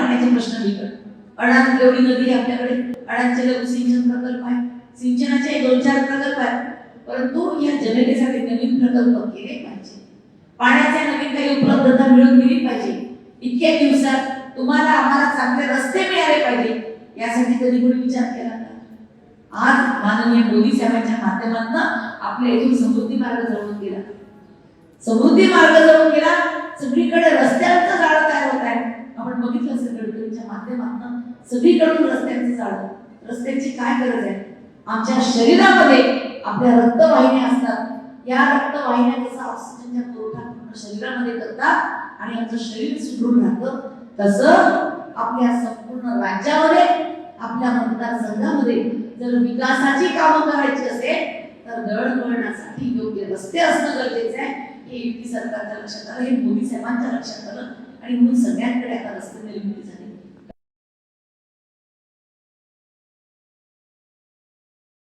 पाण्याचे प्रश्न निघत अडाण एवढी नदी आहे आपल्याकडे. अडाणचे लघु सिंचन प्रकल्प आहे. सिंचनाचे दोन चार प्रकल्प आहेत. परंतु या जनतेसाठी नवीन प्रकल्प केले पाहिजे. पाण्याच्या नवीन काही उपलब्धता मिळून दिली पाहिजे. इतक्या दिवसात तुम्हाला आम्हाला चांगले रस्ते मिळाले पाहिजे. यासाठी कधी कोणी विचार केला का? आज माननीय मोदी साहेबांच्या माध्यमातून आपल्या इथून समृद्धी मार्ग जळून गेला. समृद्धी मार्ग जळून गेला सगळीकडे रस्त्यांचं जाळं तयार होत आहे आपण बघितलं असेल गडकरींच्या माध्यमातून सगळीकडून रस्त्यांचं जाळं रस्त्यांची काय गरज आहे? आमच्या शरीरामध्ये आपल्या रक्तवाहिन्या असतात. या रक्तवाहिन्या कसा ऑक्सिजनच्या पुरवठा शरीरामध्ये करतात आणि आमचं शरीर सुदृढ राहतं तसं आपल्या संपूर्ण राज्यामध्ये आपल्या मतदारसंघामध्ये जर विकासाची कामं करायची असेल तर दळणवळणासाठी योग्य रस्ते असणं गरजेचं आहे. हे युती सरकारच्या लक्षात आलं हे मोदी साहेबांच्या लक्षात आलं आणि म्हणून सगळ्यांकडे आता रस्ते निर्मिती झाली.